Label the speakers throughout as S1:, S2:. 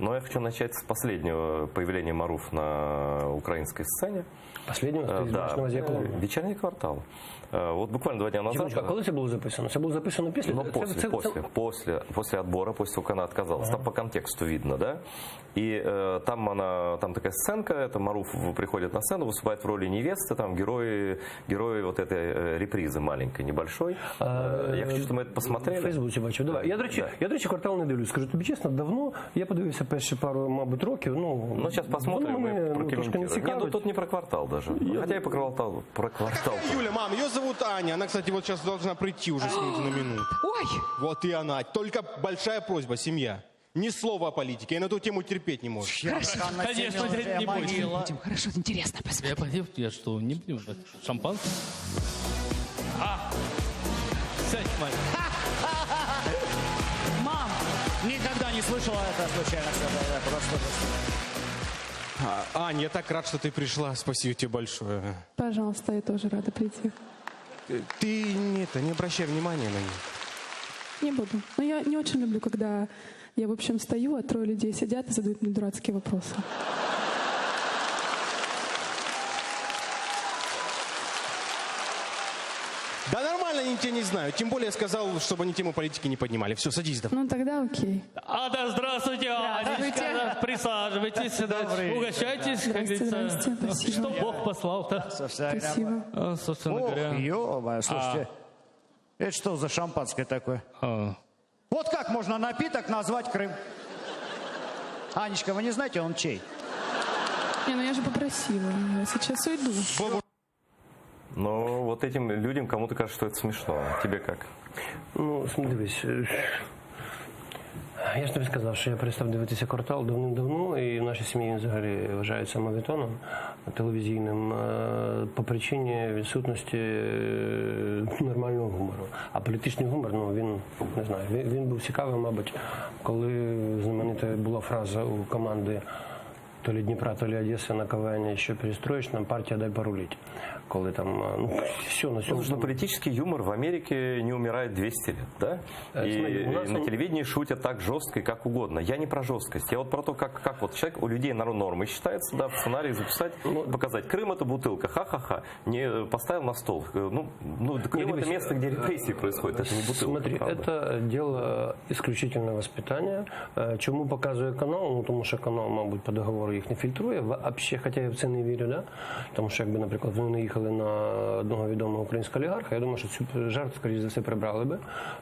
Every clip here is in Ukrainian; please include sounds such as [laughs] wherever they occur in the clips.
S1: Но я хочу начать с последнего появления Маруф на украинской сцене.
S2: Последнього
S1: Э,
S2: стоїть
S1: Да,
S2: да. з якого?
S1: э, вечерний квартал. Э, Вот буквально два дня назад.
S2: Секундочку, а коли це було записано? Це було записано після?
S1: Но
S2: Це-
S1: после,
S2: це- це-
S1: после, после, после отбора, после того, как она отказалась, там по контексту видно, да? И э, там она, там такая сценка, это Маруф приходит на сцену, выступает в роли невесты, там герои, герои вот этой э, репризы маленькой, небольшой. Э, Я хочу, чтобы мы это
S2: В
S1: посмотрели.
S2: Фейсбуці бачив. Давай. Я, до речі,
S1: Да.
S2: я, до речі, квартал не дивлюсь. Скажу тобі чесно, давно я подивився перші пару, мабуть, років. Ну,
S1: Ну, сейчас посмотрим,
S2: воно мене,
S1: мы
S2: ну, трошки не
S1: прокомментируем. Нет, ну
S2: цікавить.
S1: тут не про квартал даже. Хотя и про квартал. Про квартал.
S3: Юля, мам, ее зовут Аня. Она, кстати, вот сейчас должна прийти уже с минуты на минуту.
S4: Ой,
S3: Вот и она. Только большая просьба, семья. Ни слова о политике. Я на эту тему терпеть не может.
S4: хорошо.
S5: Конечно, не, не будем.
S4: Будем, хорошо, интересно
S5: Я
S4: посмотреть.
S5: пойду, я что, не будем шампанское? А! Сядь, Майя.
S6: Никогда не слышала это случайно. всё, я Просто...
S3: А, Ань, я так рад, что ты пришла. Спасибо тебе большое.
S7: Пожалуйста, я тоже рада прийти.
S3: Ты не, это, не обращай внимания на них.
S7: Не буду. Но я не очень люблю, когда я, в общем, стою, а трое людей сидят и задают мне дурацкие вопросы.
S3: Да нормально, они тебя не знают. Тем более я сказал, чтобы они тему политики не поднимали. Все, садись давай.
S7: Ну, тогда окей.
S5: А, да, здравствуйте,
S7: Здравствуйте.
S5: Анечка. Да, Присаживайтесь, да, угощайтесь, как
S7: Здрасте,
S5: говорится.
S7: здрасте, спасибо.
S5: Что Бог послал-то?
S7: Спасибо.
S5: А, собственно
S6: Ох,
S5: говоря.
S6: ё слушайте. Это что за шампанское такое?
S5: а,
S6: Вот как можно напиток назвать Крым? Анечка, вы не знаете, он чей?
S7: Не, ну я же попросила. Я сейчас уйду.
S1: Но вот этим людям кому-то кажется, что это смешно. Тебе как?
S2: Ну, дивись. е, Я ж тобі сказав, що я перестав дивитися квартал давним-давно, і в нашій сім'ї взагалі вважається мовітоном телевізійним е, по причині відсутності е, нормального гумору. А політичний гумор, ну він не знаю, він був цікавий, мабуть, коли знаменита була фраза у команди. То ли Дніпра, то ли Одеси на КВН, що перестроїш, нам партія дай порулить. Коли там, е, ну, все, на
S1: Потому
S2: цьому
S1: что политический юмор в Америке не умирает 200 лет, да?
S2: Э,
S1: И
S2: смотри, у нас
S1: на
S2: он-
S1: телевидении шутят так жестко и как угодно. Я не про жесткость. Я вот про то, как, как вот человек, у людей народ нормы считается, да, в сценарии записать,
S2: Ну,
S1: показать. Крым это бутылка, ха-ха-ха. Не поставил на стол. Э, Ну, ну Крым это
S2: дивись,
S1: место, где репрессии происходят, это не бутылка.
S2: Смотри,
S1: правда.
S2: это дело исключительно воспитання. Е, Чому показує канал? Ну тому що канал, мабуть, по договору їх не фільтрує. Вообще, хоча я в це не вірю, да? тому що якби, наприклад, вони не їхали на одного відомого українського олігарха, я думаю, що цю жарт, скоріш за все, прибрали би.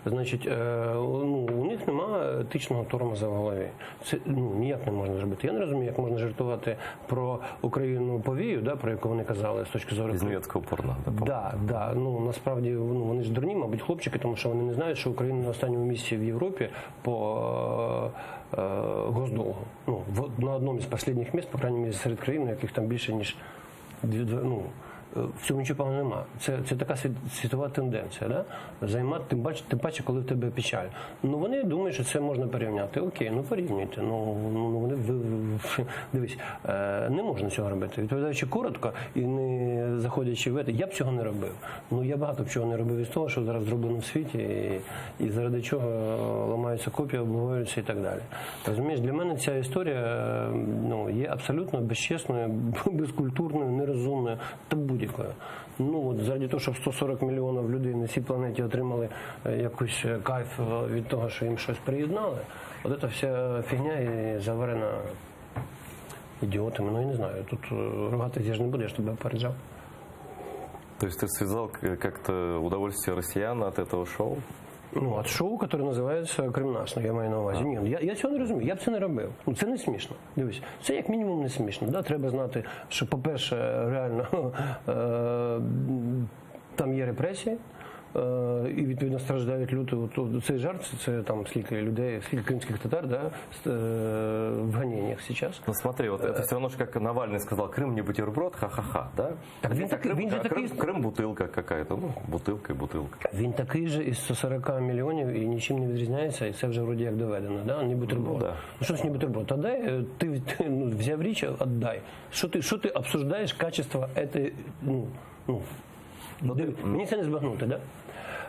S2: Значить, е, ну, у них немає етичного тормоза в голові. Це ну, ніяк не можна зробити. Я не розумію, як можна жартувати про Україну повію, да, про яку вони казали з точки зору
S1: Из немецкого порно. Да.
S2: Да. Ну насправді ну, вони ж дурні, мабуть, хлопчики, тому що вони не знають, що Україна на останньому місці в Європі по е, е, госдолгу. Ну, на одному із останніх місць, по крайній мірі, серед країн, у яких там більше ніж ну, в цьому нічого нема. Це, це така світова тенденція, да? Займати, тим паче, тим паче, коли в тебе печаль. Ну вони думають, що це можна порівняти. Окей, ну порівнюйте. Ну, ну вони ви, ви- дивись, е, не можна цього робити. Відповідаючи коротко і не заходячи в це, я б цього не робив. Ну я багато б чого не робив із того, що зараз зроблено в світі, і, і заради чого ламаються копії, обговорюються і так далі. Розумієш, для мене ця історія е, ну, є абсолютно безчесною, [laughs] безкультурною, нерозумною та будь-якою. Ну от заради того, щоб 140 мільйонів людей на цій планеті отримали е, якийсь е, кайф е, від того, що їм щось приєднали, от ця вся фігня і заварена ідіотами. Ну я не знаю. Тут ругатися ж не буде, я ж тебе попереджав.
S1: То есть ты связал как-то удовольствие россиян от этого шоу?
S2: Ну, от шоу, яке називається Крим ну, я маю на увазі. Ні, я, я цього не розумію, я б це не робив. Ну, це не смішно. Дивись, це як мінімум не смішно. Да? Треба знати, що, по-перше, реально [laughs] е, там є репресії. е, І відповідно страждають люди. От, от Цей жарт це, це там скільки людей, скільки кримських татар да, з- е, в ганіннях зараз.
S1: Ну смотри, вот это все равно, что как Навальный сказал, Крым не бутерброд, ха-ха-ха, да?
S2: Так він
S1: А
S2: такий-
S1: Крым,
S2: він же
S1: а
S2: такий-
S1: Крым, Крым бутылка какая-то, ну, бутылка и бутылка.
S2: Він такий же із 140 мільйонів і нічим не відрізняється, і це вже вроді як доведено. Да? Не бутерброд.
S1: Ну, да.
S2: Ну що ж не бутерброд? Та дай, е, ти, ти ну, взяв річ, віддай. Що ти, що ти обсуждаєш качество этой, ну, ну, диви, мені це не збагнути, да?